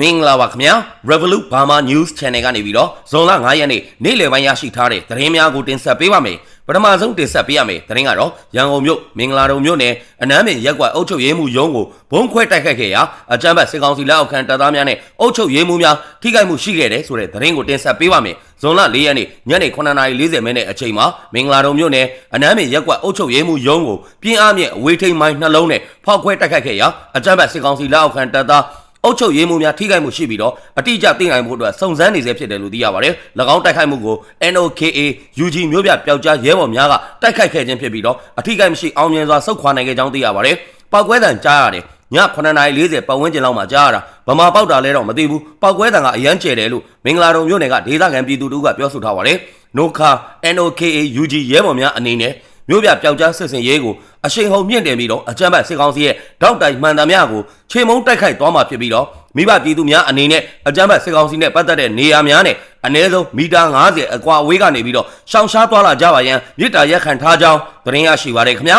မင်္ဂလာပါခင်ဗျာ Revolut Burma News Channel ကနေပြီးတော့ဇွန်လ9ရက်နေ့နေ့လယ်ပိုင်းရရှိထားတဲ့သတင်းများကိုတင်ဆက်ပေးပါမယ်ပထမဆုံးတင်ဆက်ပေးရမယ်သတင်းကတော့ရန်ကုန်မြို့မင်္ဂလာတုံမြို့နယ်အနမ်းပင်ရက်ကွက်အုပ်ချုပ်ရေးမှူးရုံးကိုဘုံခွဲတိုက်ခတ်ခဲ့ရာအကြမ်းဖက်စစ်ကောင်စီလက်အောက်ခံတပ်သားများနဲ့အုပ်ချုပ်ရေးမှူးများထိခိုက်မှုရှိခဲ့တယ်ဆိုတဲ့သတင်းကိုတင်ဆက်ပေးပါမယ်ဇွန်လ4ရက်နေ့ညနေ9:40မိနစ်အချိန်မှာမင်္ဂလာတုံမြို့နယ်အနမ်းပင်ရက်ကွက်အုပ်ချုပ်ရေးမှူးရုံးကိုပြင်းအားမြင့်အဝေးထိန်မိုင်းနှလုံးနဲ့ဖောက်ခွဲတိုက်ခတ်ခဲ့ရာအကြမ်းဖက်စစ်ကောင်စီလက်အောက်ခံတပ်သား အုပ်ချုပ်ရေးမှူးများထိခိုက်မှုရှိပြီးတော့အတိအကျသိနိုင်မှုအတွက်စုံစမ်းနေစေဖြစ်တယ်လို့သိရပါတယ်။၎င်းတိုက်ခိုက်မှုကို NOKA UG မျိုးပြပျောက်ကြားရဲဘော်များကတိုက်ခိုက်ခဲ့ခြင်းဖြစ်ပြီးတော့အထိခိုက်မရှိအောင်မြင်စွာဆုတ်ခွာနိုင်ခဲ့ကြောင်းသိရပါတယ်။ပောက်ကွဲတံကြားရတယ်။ည9:40ပတ်ဝန်းကျင်လောက်မှာကြားရတာဗမာပေါက်တာလဲတော့မသိဘူးပောက်ကွဲတံကအရန်ကျယ်တယ်လို့မင်္ဂလာတုံမြို့နယ်ကဒေသခံပြည်သူတို့ကပြောဆိုထားပါတယ်။ NOKA NOKA UG ရဲဘော်များအနေနဲ့မြို့ပြပျောက်ကြားစစ်စင်ရေးကို အရှိန်ဟုန်မြင့်တင်ပြီးတော့အကြမ်းဖက်စစ်ကောင်စီရဲ့တောက်တိုင်မှန်သမျှကိုခြေမုံတိုက်ခိုက်သွားမှာဖြစ်ပြီးတော့မိဘပြည်သူများအနေနဲ့အကြမ်းဖက်စစ်ကောင်စီနဲ့ပတ်သက်တဲ့နေရာများနဲ့အနည်းဆုံးမီတာ90အကွာအဝေးကနေပြီးတော့ရှောင်ရှားသွားလာကြပါရန်မြစ်တာရက်ခံထားကြောင်းသတင်းရရှိပါတယ်ခင်ဗျာ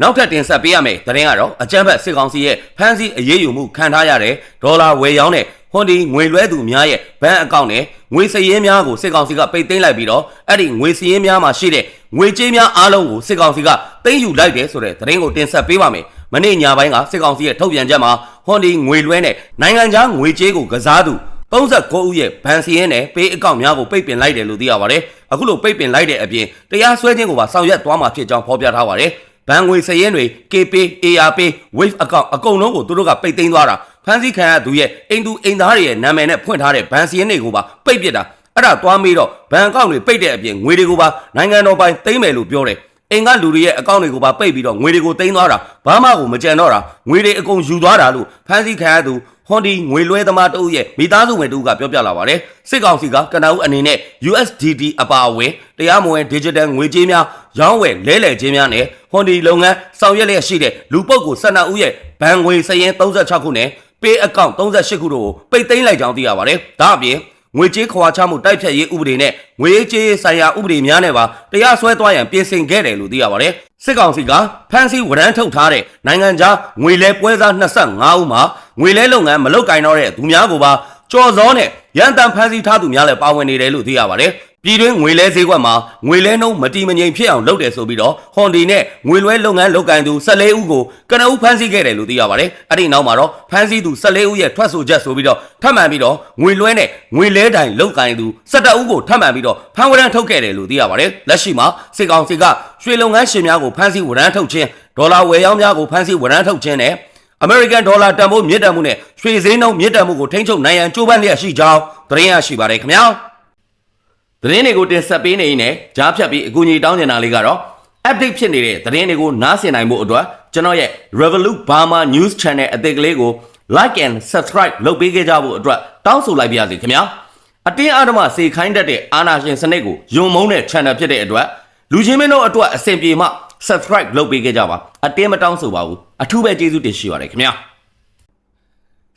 နောက်ထပ်တင်ဆက်ပေးရမယ်သတင်းကတော့အကြမ်းဖက်စစ်ကောင်စီရဲ့ဖမ်းဆီးအရေးယူမှုခံထားရတဲ့ဒေါ်လာဝယ်ရောင်းတဲ့ ဟွန်ဒီငွေလွှဲသူများရဲ့ဘဏ်အကောင့်နဲ့ငွေစည်ရင်းများကိုစစ်ကောင်စီကပိတ်သိမ်းလိုက်ပြီးတော့အဲ့ဒီငွေစည်ရင်းများမှာရှိတဲ့ငွေကြေးများအားလုံးကိုစစ်ကောင်စီကသိမ်းယူလိုက်တယ်ဆိုတဲ့သတင်းကိုတင်ဆက်ပေးပါမယ်။မနေ့ညပိုင်းကစစ်ကောင်စီရဲ့ထုတ်ပြန်ချက်မှာဟွန်ဒီငွေလွှဲနဲ့နိုင်ငံခြားငွေကြေးကိုကစားသူ39ဦးရဲ့ဘဏ်စီရင်နဲ့ပေးအကောင့်များကိုပိတ်ပင်လိုက်တယ်လို့သိရပါတယ်။အခုလိုပိတ်ပင်လိုက်တဲ့အပြင်တရားစွဲခြင်းကိုပါဆောင်ရွက်သွားမှာဖြစ်ကြောင်းဖော်ပြထားပါတယ်။ ဘဏ်ငွေစည်ရင်တွေ KP ARP Wave account အကုန်လုံးကိုသူတို့ကပိတ်သိမ်းသွားတာဖန်ဆီးခံရသူရဲ့အိမ်သူအိမ်သားတွေရဲ့နာမည်နဲ့ဖွင့်ထားတဲ့ဘဏ်စီရင်တွေကိုပါပိတ်ပစ်တာအဲ့ဒါသွားမေးတော့ဘဏ်အကောင့်တွေပိတ်တဲ့အပြင်ငွေတွေကိုပါနိုင်ငံတော်ပိုင်သိမ်းမယ်လို့ပြောတယ် အိမ်ကလူတွေရဲ့အကောင့်တွေကိုပါပိတ်ပြီးတော့ငွေတွေကိုသိမ်းသွားတာဘာမှကိုမကြံတော့တာငွေတွေအကုန်ယူသွားတာလို့ဖန်ဆီးခံရသူဟွန်ဒီငွေလွှဲသမားတအုပ်ရဲ့မိသားစုဝင်တအုပ်ကပြောပြလာပါတယ်စစ်ကောင်စီကကနအုပ်အနေနဲ့ USDT အပါအဝင်တရားမဝင် digital ငွေကြေးများရောင်းဝယ်လဲလှယ်ခြင်းများနဲ့ဟွန်ဒီလုပ်ငန်းဆောင်ရွက်လျက်ရှိတဲ့လူပုဂ္ဂိုလ်12ဦးရဲ့ဘဏ်ငွေစရင်36ခုနဲ့ pay account 38ခုတို့ကိုပိတ်သိမ်းလိုက်ကြောင်းသိရပါတယ်ဒါအပြင် ငွေကြေးခွာချမှုတိုက်ဖြတ်ရေးဥပဒေနဲ့ငွေကြေးဆိုင်ရာဥပဒေများနဲ့ပါတရားစွဲသွားရန်ပြင်ဆင်ခဲ့တယ်လို့သိရပါတယ်စစ်ကောင်စီကဖမ်းဆီးဝရမ်းထုတ်ထားတဲ့နိုင်ငံခြားငွေလဲပွဲစား25ဦးမှာငွေလဲလုပ်ငန်းမလုပ်ကင်တော့တဲ့သူများကိုပါကြော်စောနဲ့ရန်တမ်းဖမ်းဆီးထားသူများလည်းပါဝင်နေတယ်လို့သိရပါတယ် ပြည်တွင်းငွေလဲဈေးကွက်မှာငွေလဲနှုန်းမတီမငြိမ်ဖြစ်အောင်လုပ်တယ်ဆိုပြီးတော့ဟွန်ဒီနဲ့ငွေလွှဲလုပ်ငန်းလုပ်ကိုင်သူ14ဦးကိုကနအုပ်ဖမ်းဆီးခဲ့တယ်လို့သိရပါတယ်။အဲ့ဒီနောက်မှာတော့ဖမ်းဆီးသူ14ဦးရဲ့ထွက်ဆိုချက်ဆိုပြီးတော့ထပ်မံပြီးတော့ငွေလွှဲနဲ့ငွေလဲတိုင်လုပ်ကိုင်သူ17ဦးကိုထပ်မံပြီးတော့ဖမ်းဝရမ်းထုတ်ခဲ့တယ်လို့သိရပါတယ်။လက်ရှိမှာစစ်ကောင်စီကရွှေလုပ်ငန်းရှင်များကိုဖမ်းဆီးဝရမ်းထုတ်ခြင်းဒေါ်လာဝယ်ရောင်းများကိုဖမ်းဆီးဝရမ်းထုတ်ခြင်းနဲ့အမေရိကန်ဒေါ်လာတန်ဖိုးမြင့်တက်မှုနဲ့ရွှေဈေးနှုန်းမြင့်တက်မှုကိုထိန်းချုပ်နိုင်ရန်ကြိုးပမ်းလျက်ရှိကြောင်းသတင်းရရှိပါတယ်ခင်ဗျာ။ သတင်းတွေကိုတင်ဆက်ပေးနေရင်လည်းကြားဖြတ်ပြီးအကူအညီတောင်းနေတာလေးကတော့ update ဖြစ်နေတဲ့သတင်းတွေကိုနားဆင်နိုင်ဖို့အတွက်ကျွန်တော်ရဲ့ Revolut Burma News Channel အသစ်ကလေးကို like and subscribe လုပ်ပေးခဲ့ကြဖို့အတွက်တောင်းဆိုလိုက်ပါရစေခင်ဗျာအတင်းအဓမ္မစေခိုင်းတတ်တဲ့အာဏာရှင်စနစ်ကိုယုံမုန်းတဲ့ channel ဖြစ်တဲ့အတွက်လူချင်းမင်းတို့အတွက်အဆင်ပြေမှ subscribe လုပ်ပေးခဲ့ကြပါအတင်းမတောင်းဆိုပါဘူးအထူးပဲကျေးဇူးတင်ရှိပါတယ်ခင်ဗျာ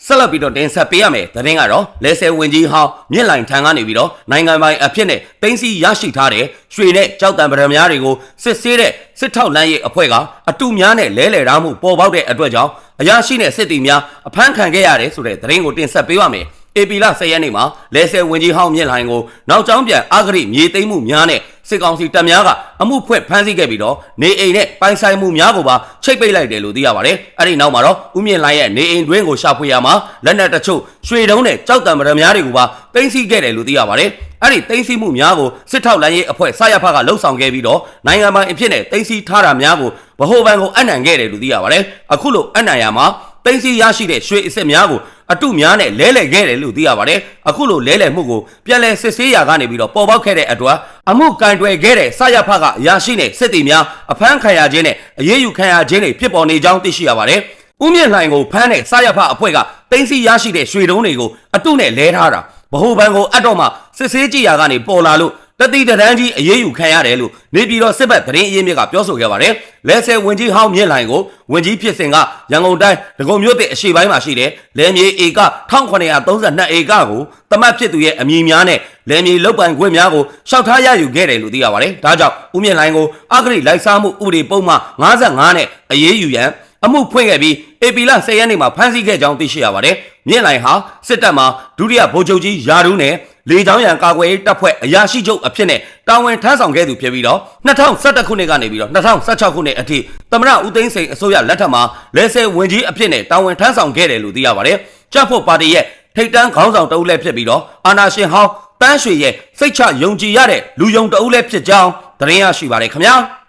ဆက်လက်ပြီးတော့တင်ဆက်ပေးရမယ်သတင်းကတော့လဲဆယ်ဝင်ကြီးဟောင်းမြင့်လိုင်ထံကနေပြီးတော့နိုင်ငံပိုင်အဖြစ်နဲ့တင်းစီရရှိထားတဲ့ရွှေနဲ့ကြောက်တံပရံများတွေကိုစစ်ဆေးတဲ့စစ်ထောက်လမ်းရဲ့အဖွဲ့ကအတူများနဲ့လဲလှယ်ထားမှုပေါ်ပေါက်တဲ့အတွက်ကြောင့်အရာရှိနဲ့စစ်တီများအဖမ်းခံခဲ့ရတယ်ဆိုတဲ့သတင်းကိုတင်ဆက်ပေးပါမယ်အေပီလာ10ရက်နေ့မှာလဲဆယ်ဝင်ကြီးဟောင်းမြင့်လိုင်ကိုနောက်ကျောင်းပြန်အာဂရိမြေသိမ်းမှုများနဲ့ စစ်ကောင်စီတပ်များကအမှုဖွင့်ဖမ်းဆီးခဲ့ပြီးတော့နေအိမ်နဲ့ပိုင်ဆိုင်မှုများကိုပါချိတ်ပိတ်လိုက်တယ်လို့သိရပါတယ်။အဲ့ဒီနောက်မှာတော့ဦးမြင့်လိုင်ရဲ့နေအိမ်တွင်းကိုရှာဖွေရမှာလက်နက်တချို့ရွှေတုံးနဲ့ကြောက်တံပရများတွေကိုပါသိမ်းဆည်းခဲ့တယ်လို့သိရပါတယ်။အဲ့ဒီသိမ်းဆည်းမှုများကိုစစ်ထောက်လမ်းရေးအဖွဲ့ဆရဖကလှုပ်ဆောင်ခဲ့ပြီးတော့နိုင်ငံပိုင်အဖြစ်နဲ့သိမ်းဆည်းထားတာများကိုဗဟိုဘဏ်ကိုအနှံခဲ့တယ်လို့သိရပါတယ်။အခုလိုအနှံရမှာသိမ်းဆည်းရရှိတဲ့ရွှေအစ်စ်များကို အတုများနဲ့လဲလှယ်ခဲ့တယ်လို့သိရပါတယ်အခုလိုလဲလှယ်မှုကိုပြန်လဲစစ်ဆေးရာကနေပြီးတော့ပေါ်ပေါက်ခဲ့တဲ့အတွက်အမှုကင်တွယ်ခဲ့တဲ့ဆရဖကအရာရှိနဲ့စစ်တီများအဖမ်းခံရခြင်းနဲ့အရေးယူခံရခြင်းတွေဖြစ်ပေါ်နေကြောင်းသိရှိရပါတယ်ဦးမြင့်လှိုင်ကိုဖမ်းတဲ့ဆရဖအဖွဲ့ကတင်းစီရရှိတဲ့ရွှေတုံးတွေကိုအတုနဲ့လဲထားတာဗဟိုဘဏ်ကိုအတော့မှစစ်ဆေးကြည့်ရာကနေပေါ်လာလို့ တတိတရန်ကြီးအရေးယူခံရတယ်လို့နေပြည်တော်စစ်ဘက်သတင်းအရင်းမြစ်ကပြောဆိုခဲ့ပါတယ်။လဲဆယ်ဝင်ကြီးဟောင်းမြင့်လိုင်ကိုဝင်ကြီးဖြစ်စဉ်ကရန်ကုန်တိုင်းဒဂုံမြို့တဲ့အရှိပိုင်းမှာရှိတဲ့လဲမြေဧက1932ဧကကိုတမတ်ဖြစ်သူရဲ့အမည်များနဲ့လဲမြေလုတ်ပိုင်ခွင့်များကိုရှောက်ထားရယူခဲ့တယ်လို့သိရပါတယ်။ဒါကြောင့်ဦးမြင့်လိုင်ကိုအဂရိလိုက်စားမှုဥပဒေပုံမှန်55နဲ့အရေးယူရန်အမှုဖွင့်ခဲ့ပြီး AP လ10ရက်နေ့မှာဖမ်းဆီးခဲ့ကြောင်းသိရှိရပါတယ်။မြင့်လိုင်ဟာစစ်တပ်မှာဒုတိယဗိုလ်ချုပ်ကြီးယာဒူးနဲ့ လေကြောင်းရန်ကာကွယ်ရေးတပ်ဖွဲ့အရာရှိချုပ်အဖြစ်နဲ့တာဝန်ထမ်းဆောင်ခဲ့သူဖြစ်ပြီးတော့2011ခုနှစ်ကနေပြီးတော့2016ခုနှစ်အထိသမရဦးသိန်းစိန်အစိုးရလက်ထက်မှာလဲဆယ်ဝင်ကြီးအဖြစ်နဲ့တာဝန်ထမ်းဆောင်ခဲ့တယ်လို့သိရပါတယ်။ကြက်ဖို့ပါတီရဲ့ထိတ်တန်းခေါင်းဆောင်တဦးလည်းဖြစ်ပြီးတော့အာနာရှင်ဟောင်းတန်းရွှေရဲ့စိတ်ချယုံကြည်ရတဲ့လူယုံတဦးလည်းဖြစ်ကြောင်းသတင်းရရှိပါတယ်ခင်ဗျာ။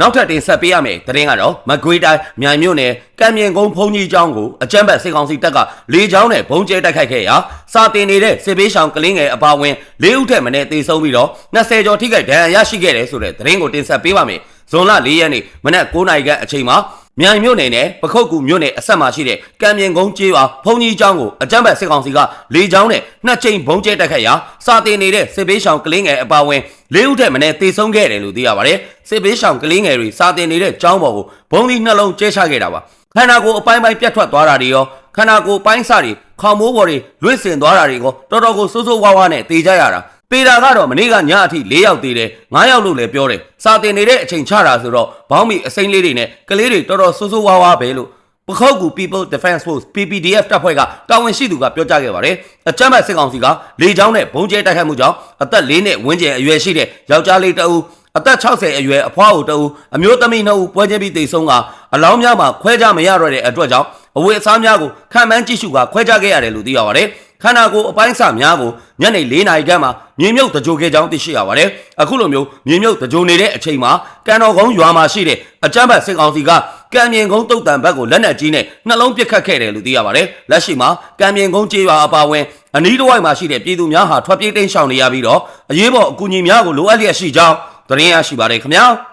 နောက်ထပ်တင်ဆက်ပေးရမယ်သတင်းကတော့မကွေးတိုင်းမြိုင်မြို့နယ်ကံမြင်ကုန်းဖုန်ကြီးကျောင်းကိုအကြမ်းဖက်စစ်ကောင်စီတပ်ကလေကြောင်းနဲ့ဘုံကျဲတိုက်ခိုက်ခဲ့ရာစာတင်နေတဲ့စစ်ပေးဆောင်ကလင်းငယ်အပါအဝင်၄ဦးထက်မနည်းတေဆုံးပြီးတော့20ကျော်ထိခိုက်ဒဏ်ရာရရှိခဲ့တယ်ဆိုတဲ့သတင်းကိုတင်ဆက်ပေးပါမယ်ဇွန်လ၄ရက်နေ့မနက်9:00နာရီခန့်အချိန်မှာ မြိုင်မြို့နယ်နဲ့ပခုတ်ကူမြို့နယ်အဆက်မှာရှိတဲ့ကံမြင်ကုန်းကျေးရွာဖုန်ကြီးကျောင်းကိုအကြမ်းဖက်စစ်ကောင်စီကလေကြောင်းနဲ့နှစ်ကြိမ်ဘုံကျဲတိုက်ခိုက်ရာစာတင်နေတဲ့စစ်ပေးဆောင်ကလင်းငယ်အပါအဝင်၄ဦးထက်မနည်းတေဆုံးခဲ့တယ်လို့သိရပါတယ်စစ်ပေးဆောင်ကလင်းငယ်တွေစာတင်နေတဲ့ကျောင်းပေါ်ကိုဘုံဒီနှလုံးကျဲချခဲ့တာပါခန္ဓာကိုယ်အပိုင်းပိုင်းပြတ်ထွက်သွားတာတွေရောခန္ဓာကိုယ်ပိုင်းစတွေခေါင်မိုးပေါ်တွေလွင့်စင်သွားတာတွေကိုတော်တော်ကိုစိုးစိုးဝါးဝါးနဲ့တေးကြရတာ ပေတာကတော့မနေ့ကညအထိ၄ယောက်သေးတယ်၅ယောက်လို့လည်းပြောတယ်စာတင်နေတဲ့အချိန်ချတာဆိုတော့ဘောင်းမီအစိမ့်လေးတွေနဲ့ကလေးတွေတော်တော်ဆိုးဆိုးဝါးဝါးပဲလို့ပခောက်ကူ People Defense Force PPDF တပ်ဖွဲ့ကတာဝန်ရှိသူကပြောကြားခဲ့ပါတယ်အကြမ်းဖက်စစ်ကောင်စီကလေကြောင်းနဲ့ဘုံကျဲတိုက်ခိုက်မှုကြောင့်အသက်၄နှစ်ဝန်းကျင်အရွယ်ရှိတဲ့ယောက်ျားလေးတအူး အသက်60အရွယ်အဖွားအိုတအူးအမျိုးသမီးနှစ်ဦးပွဲချင်းပြီးတိတ်ဆုံးကအလောင်းများမှာခွဲခြားမရတော့တဲ့အတွက်ကြောင့်အဝေအစားများကိုခံမှန်းကြည့်ရှုကခွဲခြားခဲ့ရတယ်လို့သိရပါတယ်ခန္ဓာကိုယ်အပိုင်းအစများကိုညနေ၄နာရီခန့်မှာမြေမြုပ်တကြိုခဲ့ကြောင်းသိရှိရပါတယ်။အခုလိုမျိုးမြေမြုပ်တကြိုနေတဲ့အချိန်မှာကံတော်ကုန်းရွာမှာရှိတဲ့အကြမ်းဖက်စစ်ကောင်စီကကံမြင်ကုန်းတုတ်တံဘက်ကိုလက်နက်ကြီးနဲ့နှလုံးပစ်ခတ်ခဲ့တယ်လို့သိရပါတယ်။လက်ရှိမှာကံမြင်ကုန်းကျေးရွာအပါအဝင်အနီးတစ်ဝိုက်မှာရှိတဲ့ပြည်သူများဟာထွက်ပြေးတိမ်းရှောင်နေရပြီးတော့အရေးပေါ်အကူအညီများကိုလိုအပ်လျက်ရှိကြောင်း သတင်းရရှိပါတယ်ခင်ဗျာ။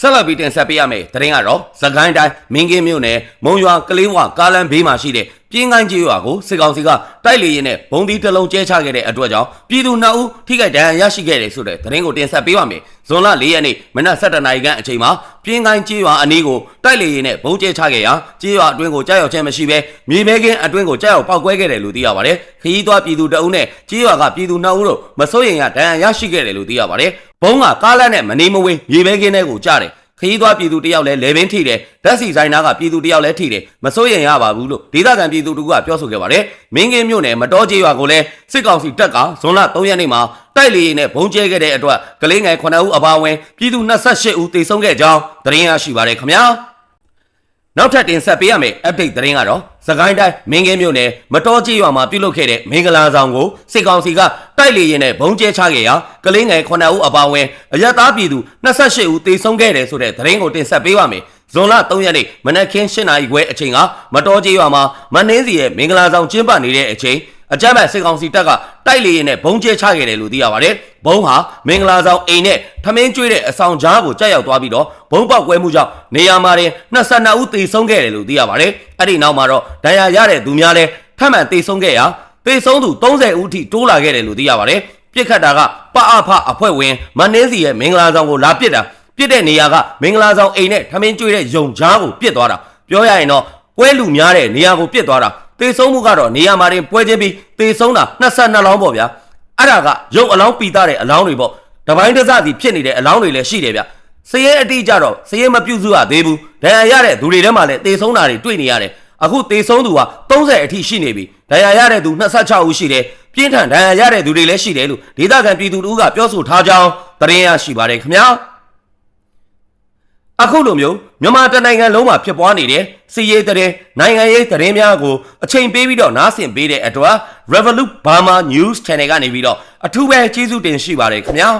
ဆက်လက်ပြီးတင်ဆက်ပေးရမယ်သတင်းကတော့သခိုင်းတိုင်းမင်းကင်းမြို့နယ်မုံရွာကလေးဝကားလမ်းဘေးမှာရှိတဲ့ပြင်းကိုင်းကြီးရွာကိုစစ်ကောင်စီကတိုက်လေရင်နဲ့ဘုံဒီတစ်လုံးကျဲချခဲ့တဲ့အတွက်ကြောင့်ပြည်သူနှစ်ဦးထိခိုက်ဒဏ်ရာရရှိခဲ့တယ်ဆိုတဲ့သတင်းကိုတင်ဆက်ပေးပါမယ်ဇွန်လ၄ရက်နေ့မနက်7:00နာရီခန့်အချိန်မှာပြင်းကိုင်းကြီးရွာအနီးကိုတိုက်လေရင်နဲ့ဘုံကျဲချခဲ့ရာကြီးရွာအတွင်းကိုကြားရောက်ခြင်းမရှိဘဲမြေမဲကင်းအတွင်းကိုကြားရောက်ပောက်ကွဲခဲ့တယ်လို့သိရပါတယ်ခရီးသွားပြည်သူတအုပ်နဲ့ကြီးရွာကပြည်သူနှစ်ဦးတို့မစိုးရိမ်ရဒဏ်ရာရရှိခဲ့တယ်လို့သိရပါတယ်ဘုံကကားလမ်းနဲ့မနေမဝေးမြေမဲကင်းထဲကိုကြားတယ် ခရီးသွားပြည်သူတယောက်လည်းလေဘင်းထိတယ်ဓာတ်စီဆိုင်နာကပြည်သူတယောက်လည်းထိတယ်မစိုးရင်ရပါဘူးလို့ဒေသခံပြည်သူတို့ကပြောဆိုခဲ့ပါတယ်မင်းကင်းမြို့နယ်မတော်ကျေးရွာကိုလည်းစစ်ကောင်စီတပ်ကဇွန်လ3ရက်နေ့မှာတိုက်လေရင်နဲ့ဘုံကျဲခဲ့တဲ့အတွက်ကလေးငယ်9ဦးအပါအဝင်ပြည်သူ28ဦးသေဆုံးခဲ့ကြောင်းသတင်းရရှိပါတယ်ခင်ဗျာ နောက်ထပ်တင်ဆက်ပေးရမယ့် update သတင်းကတော့စကိုင်းတိုင်းမင်းကင်းမြို့နယ်မတော်ကြီးရွာမှာပြုလုပ်ခဲ့တဲ့မင်္ဂလာဆောင်ကိုစစ်ကောင်စီကတိုက်လေရင်နဲ့ဘုံကျဲချခဲ့ရာကလေးငယ်9ဦးအပါအဝင်အရက်သားပြည်သူ28ဦးသေဆုံးခဲ့တယ်ဆိုတဲ့သတင်းကိုတင်ဆက်ပေးပါမယ်။ဇွန်လ3ရက်နေ့မနက်ခင်း7:00နာရီခွဲအချိန်ကမတော်ကြီးရွာမှာမနှင်းစီရဲ့မင်္ဂလာဆောင်ကျင်းပနေတဲ့အချိန် အကြမ်းဖက်စစ်ကောင်စီတပ်ကတိုက်လေရင်နဲ့ဘုံကျဲချခဲ့တယ်လို့သိရပါတယ်။ဘုံဟာမင်္ဂလာဆောင်အိမ်နဲ့ထမင်းကျွေးတဲ့အဆောင်ကြားကိုကြောက်ရောက်သွားပြီးတော့ဘုံပေါက်ကွဲမှုကြောင့်နေရာမှာတင်22ဦးသေဆုံးခဲ့တယ်လို့သိရပါတယ်။အဲ့ဒီနောက်မှာတော့ဒဏ်ရာရတဲ့သူများလည်းထပ်မံသေဆုံးခဲ့ရာသေဆုံးသူ30ဦးထိတိုးလာခဲ့တယ်လို့သိရပါတယ်။ပြစ်ခတ်တာကပအဖအဖွဲ့ဝင်မနှင်းစီရဲ့မင်္ဂလာဆောင်ကိုလာပစ်တာပြစ်တဲ့နေရာကမင်္ဂလာဆောင်အိမ်နဲ့ထမင်းကျွေးတဲ့ယုံကြားကိုပစ်သွားတာပြောရရင်တော့ပွဲလူများတဲ့နေရာကိုပစ်သွားတာ သေဆုံးမှုကတော့နေရာမှာတင်ပွဲချင်းပြီးသေဆုံးတာ22လောင်းပေါ့ဗျာအဲ့ဒါကရုပ်အလောင်းပီတာတဲ့အလောင်းတွေပေါ့တပိုင်းတစ်စစီဖြစ်နေတဲ့အလောင်းတွေလည်းရှိတယ်ဗျစရဲအတိအကျတော့စရဲမပြုတ်စုရသေးဘူးဒဏ်ရာရတဲ့သူတွေထဲမှာလည်းသေဆုံးတာတွေတွေ့နေရတယ်အခုသေဆုံးသူက30အထိရှိနေပြီဒဏ်ရာရတဲ့သူ26ဦးရှိတယ်ပြင်းထန်ဒဏ်ရာရတဲ့သူတွေလည်းရှိတယ်လို့ဒေသခံပြည်သူတို့ကပြောဆိုထားကြောင်းသတင်းရရှိပါတယ်ခင်ဗျာ အခုလိုမျိုးမြန်မာတနိုင်ငံလုံးမှာဖြစ်ပွားနေတဲ့စီရေးတဲ့နိုင်ငံရေးသတင်းများကိုအချိန်ပေးပြီးတော့နားဆင်ပေးတဲ့အတွက် Revolut Burma News Channel ကနေပြီးတော့အထူးပဲကျေးဇူးတင်ရှိပါတယ်ခင်ဗျာ